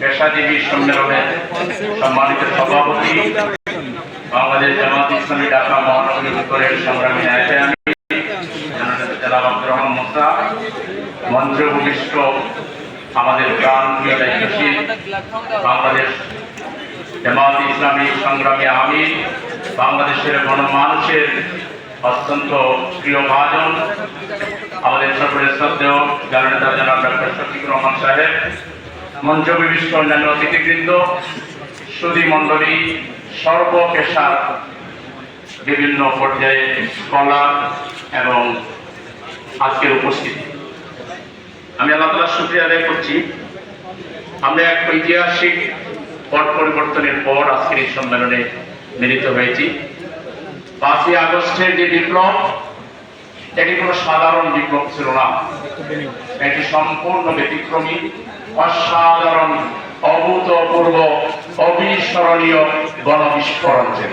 পেশাজীবী সম্মেলনের সম্মানিত সভাপতি, বাংলাদেশ জামাত ইসলামী ঢাকা মহানগরী উত্তরের সংগ্রামী নায়কে আমি জনাব আব্দুর রহমান মোসা মঞ্চ ভূমিষ্ঠ আমাদের প্রাণ বাংলাদেশ জামাত ইসলামী সংগ্রামী আমির বাংলাদেশের গণমানুষের অত্যন্ত প্রিয় ভাজন, আমাদের সকলের শ্রদ্ধেয় জননেতা জনাব ডক্টর শফিকুর রহমান সাহেব মঞ্চ বিশিষ্ট অন্যান্য অতিথিবৃন্দ সুদী মণ্ডলী সর্বপেশার বিভিন্ন পর্যায়ে কলা এবং আজকের উপস্থিতি। আমি আল্লাহ তালা শুক্রিয়া আদায় করছি। আমরা এক ঐতিহাসিক পট পরিবর্তনের পর আজকের এই সম্মেলনে মিলিত হয়েছি। পাঁচই আগস্টের যে বিপ্লব, এটি কোনো সাধারণ বিপ্লব ছিল না। এটি সম্পূর্ণ ব্যতিক্রমী। অসাধারণ, অভূতপূর্ব, অবিস্মরণীয় গণবিস্ফোরণ ছিল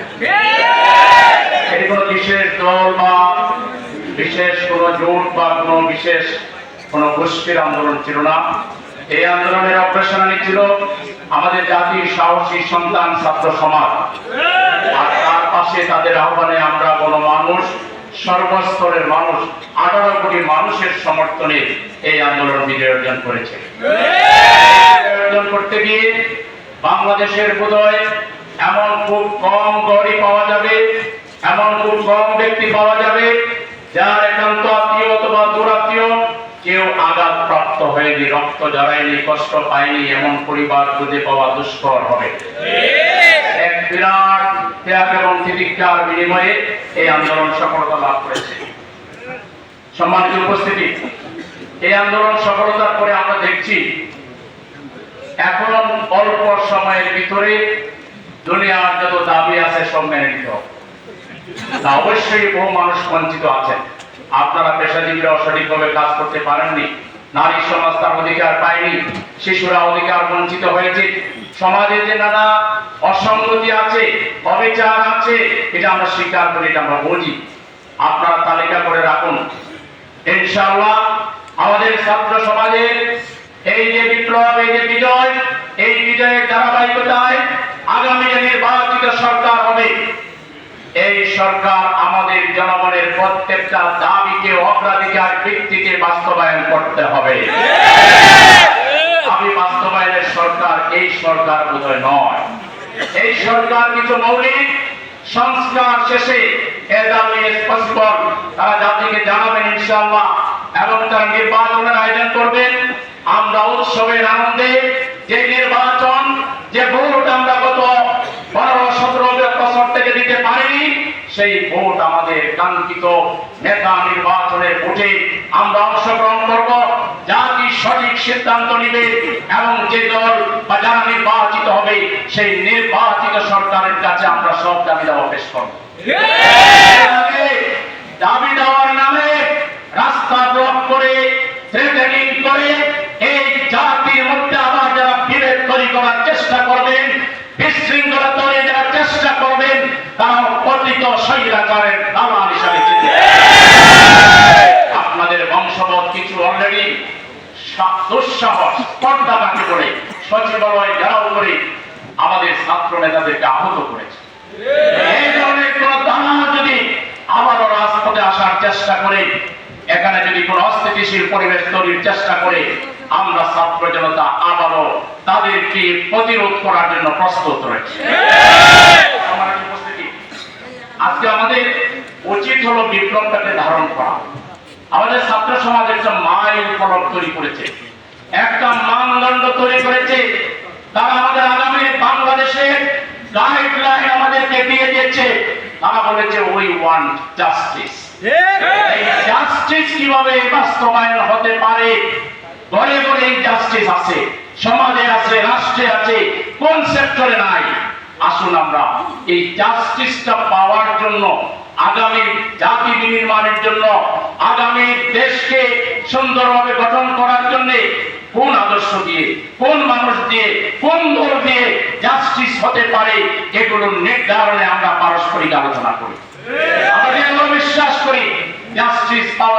এটি কোনো বিশেষ দল বা বিশেষ কোনো জোট বা কোনো বিশেষ কোনো গোষ্ঠীর আন্দোলন ছিল না। এই আন্দোলনের অগ্রসরণী ছিল আমাদের জাতির সাহসী সন্তান ছাত্র সমাজ। আর তার পাশে তাদের আহ্বানে আমরা কোন মানুষ, সর্বস্তরের মানুষ, আঠারো কোটি মানুষের সমর্থনে এই আন্দোলন বিজয় অর্জন করেছে। বাংলাদেশের বোধহয় এমন খুব কম গড়ি পাওয়া যাবে, এমন খুব কম ব্যক্তি পাওয়া যাবে যার একান্ত আত্মীয় অথবা দূরাত্মীয় কেউ আঘাত প্রাপ্ত হয়নি, রক্ত জড়ায়নি কষ্ট পায়নি, এমন পরিবার খুঁজে পাওয়া দুষ্কর হবে। এক বিরাট ত্যাগ এবং তিতিক্ষার বিনিময়ে এই আন্দোলন সফলতা লাভ করেছে। সম্মানিত উপস্থিতি, এই আন্দোলন সফলতার পরে আমরা দেখছি এখন অল্প সময়ের ভিতরে দুনিয়ার যত দাবি আছে তা অবশ্যই বহু মানুষ বঞ্চিত আছেন। আপনারা সঠিকভাবে কাজ করতে পারেননি। নারী সমাজ তার অধিকার পায়নি। শিশুরা অধিকার বঞ্চিত হয়েছে। সমাজে যে নানা অসঙ্গতি আছে, অবিচার আছে, এটা আমরা স্বীকার করি, এটা আমরা বুঝি। আপনারা তালিকা করে রাখুন। ইনশাআল্লাহ আমাদের ছাত্র সমাজের এই যে বিপ্লব, এই যে বিজয়, এই বিজয়ের ধারাবাহিকতায় আগামী যে নির্বাচিত সরকার হবে, এই সরকার আমাদের জনগণের প্রত্যেকটা দাবিকে, অগ্রাধিকার ভিত্তিতে বাস্তবায়ন করতে হবে। আমি বাস্তবায়নের সরকার, এই সরকার বোধহয় নয়। এই সরকার কিছু মৌলিক সংস্কার শেষে তারা জাতিকে জানাবেন ইনশাআল্লাহ, এবং তারা নির্বাচনের আয়োজন করবেন। আমরা উৎসবের আনন্দে যে নির্বাচন যে ভোট আমরা গত পনেরো সতেরো বছর থেকে দিতে পারিনি সেই ভোট আমাদের কাঙ্ক্ষিত নেতা নির্বাচনের ভোটে আমরা অংশগ্রহণ করব। জাতি সঠিক সিদ্ধান্ত নিবে এবং যে দল বা যারা নির্বাচিত হবে সেই নির্বাচিত সরকারের কাছে আমরা সব দাবি দাওয়া পেশ করব। দাবি দেওয়ার নামে রাস্তা ব্লক করে করবেন তারা পতিত স্বৈরাচারের দালাল হিসাবে চিহ্নিত। আপনাদের বংশবত কিছু অলরেডি দুঃসাহস পর্দাঘাতি করে সচিবালয় ঘেরাও করে আমাদের ছাত্র নেতাদেরকে আহত করেছে এই ধরনের কোন দালাল যদি আবারও রাজপথে আসার চেষ্টা করে, এখানে যদি কোন অস্থিতিশীল পরিবেশ তৈরির চেষ্টা করে, আমরা ছাত্র জনতা আবারও তাদেরকে প্রতিরোধ করার জন্য প্রস্তুত রয়েছে আজকে আমাদের উচিত হলো বিপ্লবটাকে ধারণ করা। আমাদের ছাত্র সমাজ একটা মাইল ফলক তৈরি করেছে। একটা মানদণ্ড তৈরি করেছে। তারা আমাদের আগামী বাংলাদেশের গাইডলাইন আমাদেরকে দিয়ে দিয়েছে। তারা বলেছে উই ওয়ান্ট জাস্টিস জাস্টিস কীভাবে বাস্তবায়ন হতে পারে? ঘরে ঘরে এই জাস্টিস আছে। সমাজে আছে রাষ্ট্রে আছে কোন সেক্টরে নাই? আসুন আমরা এই জাস্টিসটা পাওয়ার জন্য, আগামী জাতি বিনির্মাণের জন্য, আগামী দেশকে সুন্দরভাবে গঠন করার জন্য কোন আদর্শ দিয়ে, কোন মানুষ দিয়ে, কোন দল দিয়ে জাস্টিস হতে পারে এগুলোর নির্ধারণে আমরা পারস্পরিক আলোচনা করি। আমরা বিশ্বাস করি জাস্টিস পাওয়ার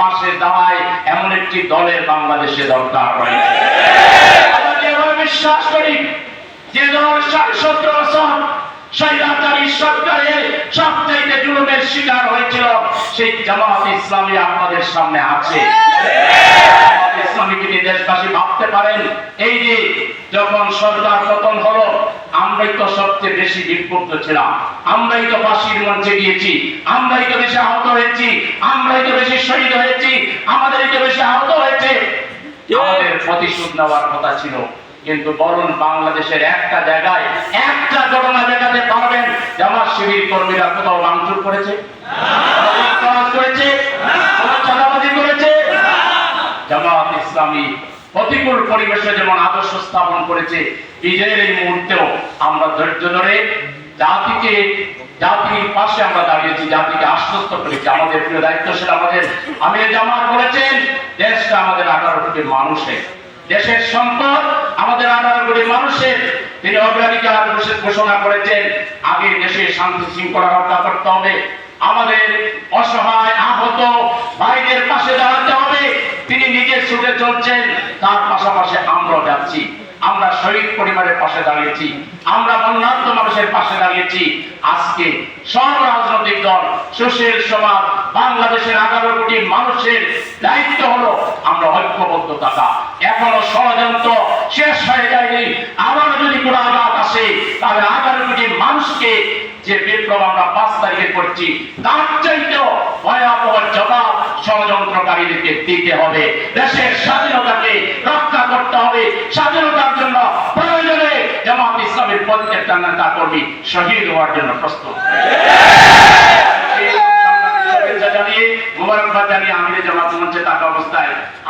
পাশে দাঁড়ায় এমন একটি দলের বাংলাদেশে দরকার বিশ্বাস করি, যে দল সত্তর বছর স্বৈরাচারী সবচাইতে জুলুমের শিকার হয়েছিল, সেই জামাত ইসলামী আপনাদের সামনে আছে। ইসলামীকে দেশবাসী ভাবতে পারেন এই যে যখন সরকার পতন হলো আমরাই তো সবচেয়ে বেশি বিক্ষুব্ধ ছিলাম আমরাই তো ফাঁসির মঞ্চে গিয়েছি আমরাই তো বেশি আহত হয়েছি আমরাই তো বেশি শহীদ হয়েছি আমাদেরই তো বেশি আহত হয়েছে। আমাদের প্রতিশোধ নেওয়ার কথা ছিল কিন্তু বরং বাংলাদেশের একটা জায়গায় একটা ঘটনা দেখাতে পারবেন আমার শিবির কর্মীরা কোথাও ভাঙচুর করেছে? অপরাধ করেছে কোনো চাঁদাবাজি করেছে জামাত ইসলামী প্রতিকূল পরিবেশে যেমন আদর্শ স্থাপন করেছে, বিজয়ের এই মুহূর্তেও আমরা ধৈর্য ধরে জাতিকে, জাতির পাশে আমরা দাঁড়িয়েছি, জাতিকে আশ্বস্ত করেছি। আমাদের প্রিয় দায়িত্বশীল আমাদের আমির জামাত বলেছেন, দেশটা আমাদের আঠারো কোটি মানুষের। দেশের সম্পদ আমাদের আঠারো কোটি মানুষের। তিনি অগ্রাধিকার ঘোষণা করেছেন, আগে দেশে শান্তি শৃঙ্খলা রক্ষা করতে হবে। আমাদের অসহায়, আহত ভাইদের পাশে দাঁড়াতে হবে। ছুটে চলছেন তার পাশাপাশি আমরাও যাচ্ছি। আমরা শহীদ পরিবারের পাশে দাঁড়িয়েছি। আমরা বন্যার্থ মানুষের পাশে দাঁড়িয়েছি। আজকে সব রাজনৈতিক দল, সুশীল সমাজ, বাংলাদেশের আঠারো কোটি মানুষের দায়িত্ব হলো আমরা ঐক্যবদ্ধ থাকা। এখনও ষড়যন্ত্র শেষ হয়ে যায়নি। আবারও যদি কোনো আঘাত আসে, তাহলে আঠারো কোটি মানুষকে যে বিপ্লব আমরা পাঁচ তারিখে করছি, তার চাইতেও ভয়াবহ জবাব ষড়যন্ত্রকারীদেরকে দিতে হবে। দেশের স্বাধীনতাকে রক্ষা করতে হবে। স্বাধীনতার জন্য প্রয়োজনে জামাত ইসলামের কর্মী শহীদ হওয়ার জন্য প্রস্তুত।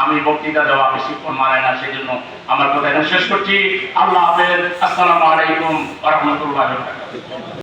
আমি বক্তৃতা দেওয়া বেশিক্ষণ মানায় না সেই জন্য আমার কথা শেষ করছি। আল্লাহ হাফেজ। আসসালামু আলাইকুম রহমতুল্লাহ